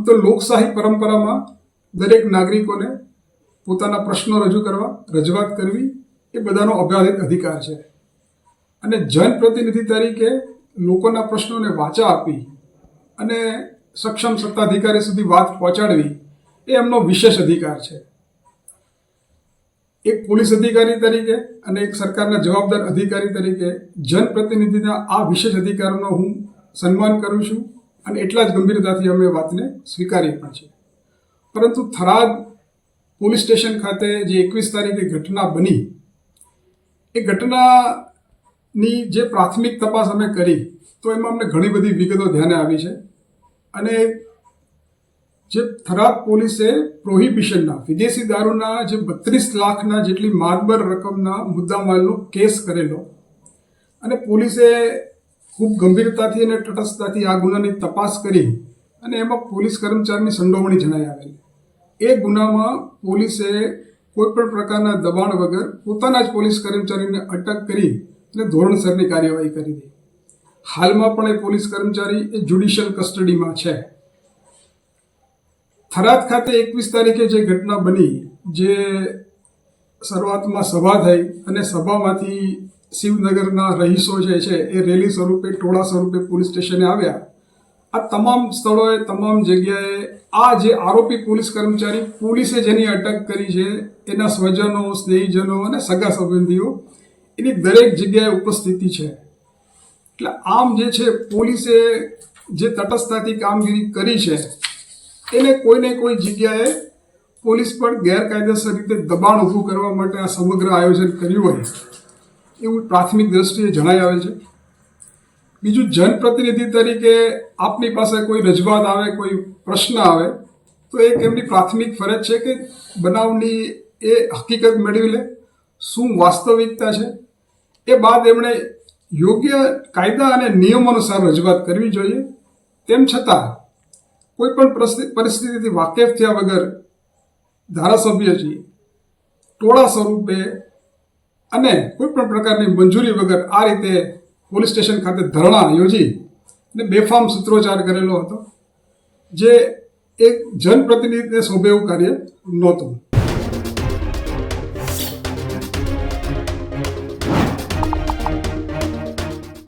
આમ તો લોકશાહી પરંપરામાં દરેક નાગરિકોને પોતાના પ્રશ્નો રજૂ કરવા, રજૂઆત કરવી એ બધાનો અભ્યાધિત અધિકાર છે. અને જનપ્રતિનિધિ તરીકે લોકોના પ્રશ્નોને વાચા આપી અને સક્ષમ સત્તાધિકારી સુધી વાત પહોંચાડવી એ એમનો વિશેષ અધિકાર છે. એક પોલીસ અધિકારી તરીકે અને એક સરકારના જવાબદાર અધિકારી તરીકે જનપ્રતિનિધિના આ વિશેષ અધિકારોનો હું સન્માન કરું છું. અને એટલા જ ગંભીરતાથી અમે વાતને સ્વીકારી પણ છે પરંતુ થરાદ પોલીસ સ્ટેશન ખાતે જે એકવીસ તારીખે ઘટના બની, એ ઘટનાની જે પ્રાથમિક તપાસ અમે કરી, તો એમાં અમને ઘણી બધી વિગતો ધ્યાને આવી છે. અને જે થરાદ પોલીસે પ્રોહિબિશનના, વિદેશી દારૂના જે બત્રીસ લાખના જેટલી માતબર રકમના મુદ્દામાલનો કેસ કરેલો, અને પોલીસે ખૂબ ગંભીરતાથી અને તટસ્થતાથી આ ગુનાની તપાસ કરી અને એમાં પોલીસ કર્મચારીની સંડોવણી જણાઈ આવેલી. એ ગુનામાં પોલીસે કોઈ પણ પ્રકારના દબાણ વગર પોતાના જ પોલીસ કર્મચારીને અટક કરી અને ધોરણસરની કાર્યવાહી કરી હતી હાલમાં પણ એ પોલીસ કર્મચારી એ જ્યુડિશિયલ કસ્ટડીમાં છે. થરાદ ખાતે એકવીસ તારીખે જે ઘટના બની, જે શરૂઆતમાં સભા થઈ અને સભામાંથી શિવનગરના રહીશો જે છે એ રેલી સ્વરૂપે, ટોળા સ્વરૂપે પોલીસ સ્ટેશને આવ્યા. આ તમામ સ્થળોએ, તમામ જગ્યાએ આ જે આરોપી પોલીસ કર્મચારી પોલીસે જેની અટક કરી છે, એના સ્વજનો, સ્નેહીજનો અને સગા સંબંધીઓ, એની દરેક જગ્યાએ ઉપસ્થિતિ છે. એટલે આમ જે છે પોલીસે જે તટસ્થતાથી કામગીરી કરી છે, એને કોઈને કોઈ જગ્યાએ પોલીસ પર ગેરકાયદેસર રીતે દબાણ ઊભું કરવા માટે આ સમગ્ર આયોજન કર્યું હોય. એવું પ્રાથમિક દ્રષ્ટિએ જણાઈ આવે છે. બીજું જનપ્રતિનિધિ તરીકે આપની પાસે કોઈ રજૂઆત આવે, કોઈ પ્રશ્ન આવે, તો એક એમની પ્રાથમિક ફરજ છે કે બનાવની એ હકીકત મેળવી લે. શું વાસ્તવિકતા છે? એ બાદ એમણે યોગ્ય કાયદા અને નિયમો અનુસાર રજૂઆત કરવી જોઈએ. તેમ છતાં, કોઈ પણ પરિસ્થિતિથી વાકેફ થયા વગર ધારાસભ્યજી ટોળા સ્વરૂપે અને કોઈ પણ પ્રકારની મંજૂરી વગર આ રીતે પોલીસ સ્ટેશન ખાતે ધરણા યોજી અને બેફામ સૂત્રોચ્ચાર કરેલો હતો, જે એક જનપ્રતિનિધિને શોભે એવું કાર્ય નહોતું.